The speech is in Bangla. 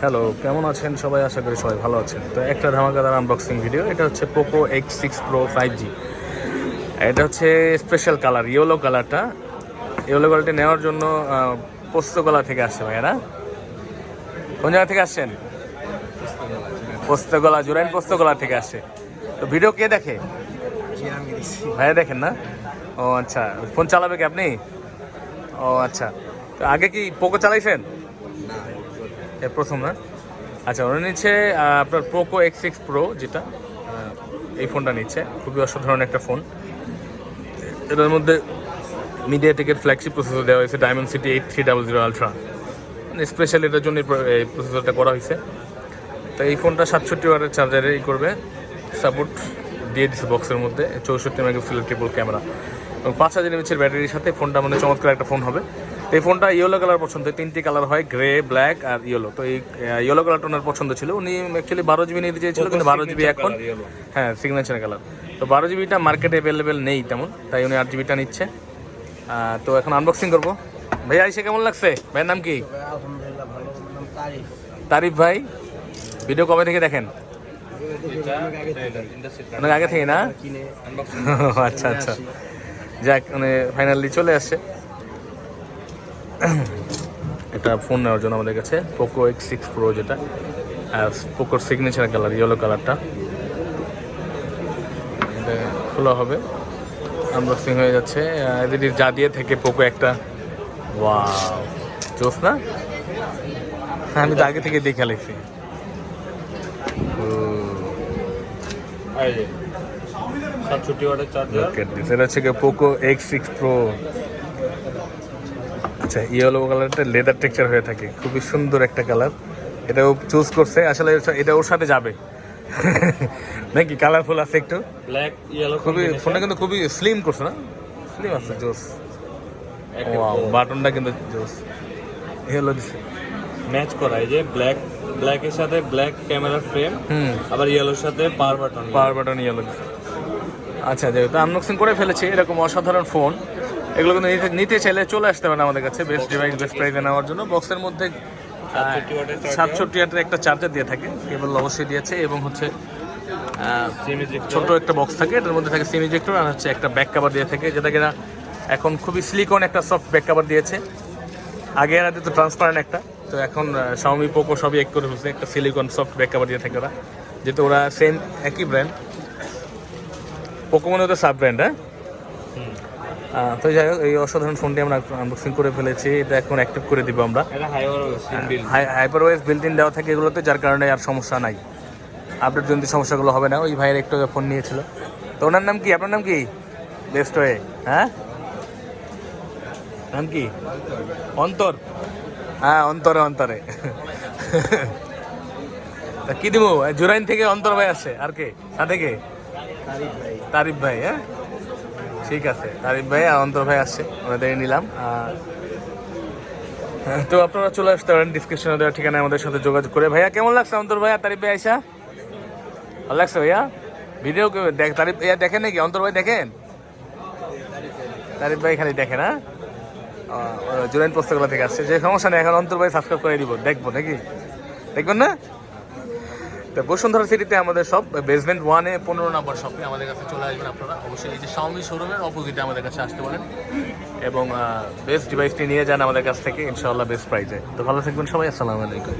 হ্যালো কেমন আছেন? সবাই আশা করি সবাই ভালো আছেন। তো একটা ধামাকাদার আনবক্সিং ভিডিও এটা হচ্ছে Poco X six pro five G এটা হচ্ছে স্পেশাল কালার ইয়েলো কালারটা ইয়েলো কালারটা নেওয়ার জন্য আহ, পোস্তগোলা থেকে আসছে ভাইয়ারা। কোন জায়গা থেকে আসছেন? পোস্তগোলা জুরাইন পোস্তগোলা থেকে আসছে। তো ভিডিও কে দেখে? ভাইয়া দেখেন না? ও আচ্ছা ফোন চালাবে কি আপনি? ও আচ্ছা তো আগে কি পোকো চালাইছেন? প্রথম না? আচ্ছা ওরা নিচ্ছে আপনার পোকো এক্স সিক্স প্রো যেটা এই ফোনটা নিচ্ছে। খুবই অসাধারণ একটা ফোন। এটার মধ্যে মিডিয়া টেকের ফ্ল্যাগশিপ প্রসেসর দেওয়া হয়েছে Dimensity eight three double zero ultra specially এটার জন্য এই প্রসেসরটা করা হয়েছে। তো এই ফোনটা সাতষট্টি ওয়াটের চার্জারেই করবে। সাপোর্ট দিয়ে দিচ্ছে বক্সের মধ্যে, চৌষট্টি মেগাপিক্সেলের ট্রিপল ক্যামেরা এবং পাঁচ হাজার এমএচের ব্যাটারির সাথে ফোনটা মানে চমৎকার একটা ফোন হবে। তো এই ফোনটা ইয়েলো কালার পছন্দ তিনটি কালার হয় গ্রে ব্ল্যাক আর ইয়েলো তো এই ইয়েলো কালারটা ওনার পছন্দ ছিল। উনি অ্যাকচুয়ালি বারো জিবি নিতে চেয়েছিল কিন্তু বারো জিবি এখন হ্যাঁ সিগনেচার কালার তো বারো জিবিটা মার্কেটে অ্যাভেলেবেল নেই তেমন তাই উনি আট জিবিটা নিচ্ছে। তো এখন আনবক্সিং করব। ভাইয়া এসে কেমন লাগছে? ভাইয়ের নাম কি? আলহামদুলিল্লাহ ভালো। নাম তারিফ। তারিফ ভাই ভিডিও কবে থেকে দেখেন? অনেক আগে থেকে। না? আচ্ছা আচ্ছা। যাক মানে ফাইনালি চলে আসছে এটা ফোন নেওয়ার জন্য আমাদের কাছে পোকো এক্স সিক্স প্রো যেটা আর পোকোর সিগনেচার কালার ইয়েলো কালারটা খোলা হবে। আনবক্সিং হয়ে যাচ্ছে। এদের যা দিয়ে থেকে পোকো একটা। ওয়াও জোস না? হ্যাঁ, আমি তো আগে থেকে দেখে লিখছি সাতষট্টি ওয়াটের চার্জার. এটা হচ্ছে পোকো এক্স সিক্স প্রো আচ্ছা ইয়েলো কালারটা লেদার টেক্সচার হয়ে থাকে। খুবই সুন্দর একটা কালার এটাও চুজ করছে। আসলে এটা- এটা ওর সাথে যাবে। নাকি কালারফুল আছে একটু? ব্ল্যাক ইয়েলো খুবই ফোনটা কিন্তু খুবই স্লিম করছে না? স্লিম আছে জোস। বাটনটা কিন্তু জোস। হেলো দিছে। ম্যাচ করা এই যে ব্ল্যাক ব্ল্যাকের সাথে ব্ল্যাক ক্যামেরা ফ্রেম হুম। আবার ইয়েলোর সাথে power button power button yellow দিছে আচ্ছা যেহেতু আনবক্সিং করে ফেলেছি, এরকম অসাধারণ ফোন এগুলো কিন্তু নিতে চাইলে চলে আসতে পারেন আমাদের কাছে বেস্ট ডিভাইস বেস্ট প্রাইসে নেওয়ার জন্য। বক্সের মধ্যে সাতষট্টি ওয়াটের একটা চার্জার দিয়ে থাকে কেবল অবশ্যই দিয়েছে, এবং হচ্ছে ছোট একটা বক্স থাকে, এটার মধ্যে থাকে সিম ইজেক্টর আর হচ্ছে একটা ব্যাক কাভার দিয়ে থাকে, যেটা কিনা এখন খুবই সিলিকন একটা সফট ব্যাক কাভার দিয়েছে। আগে এরা দিত ট্রান্সপারেন্ট একটা, তো এখন শাওমি পোকো সবই এক করে ফেলছে, একটা সিলিকন সফট ব্যাক কাভার দিয়ে থাকে ওরা। যেহেতু ওরা সেম একই ব্র্যান্ড পোকো মনে হতো সাব ব্র্যান্ড হ্যাঁ তো যাই হোক এই অসাধারণ ফোনটি আমরা আনবক্সিং করে ফেলেছি। এটা এখন অ্যাক্টিভ করে দিব আমরা। এটা হাই সিম হাইপারওয়েজ বিল্ট ইন দেওয়া থাকে এগুলোতে যার কারণে আর সমস্যা নাই। আপডেট জন্য সমস্যাগুলো হবে না ওই ভাইয়ের একটু ফোন নিয়েছিল। তো ওনার নাম কি? আপনার নাম কি? বেস্ট হয়ে হ্যাঁ? নাম কি? অন্তর। হ্যাঁ অন্তরে অন্তরে। তা কি দিব জুরাইন থেকে অন্তর ভাই আসছে আর কে? সাথে কে তারিফ ভাই। হ্যাঁ? ঠিক আছে তারিফ ভাই অন্তর ভাই আসছে ওনাদের নিলাম। হ্যাঁ, তো আপনারা চলে আসতে পারেন ডিসক্রিপশনে দেওয়া ঠিকানায় আমাদের সাথে যোগাযোগ করে। ভাইয়া কেমন লাগছে অন্তর ভাইয়া তারিফ ভাই আইসা? ভালো লাগছে ভাইয়া? ভিডিও দেখ তারিফ ভাইয়া দেখেন নাকি? অন্তর ভাই দেখেন? তারিফ ভাই খালি দেখেন হ্যাঁ? জুরাইন পুস্তকগুলো থেকে আসছে। যে সমস্যা নেই এখন অন্তর ভাই সাবস্ক্রাইব করে দিব দেখব নাকি? দেখবেন না? তো বসুন্ধরা সিটিতে আমাদের সব বেসমেন্ট ওয়ানে পনেরো নম্বর শপে আমাদের কাছে চলে আসবেন আপনারা। অবশ্যই এই যে শাওমি শোরুমের অপোজিটে আমাদের কাছে আসতে পারেন এবং বেস্ট ডিভাইসটি নিয়ে যান আমাদের কাছ থেকে, ইনশাআল্লাহ বেস্ট প্রাইজে তো ভালো থাকবেন সবাই, আসসালামু আলাইকুম।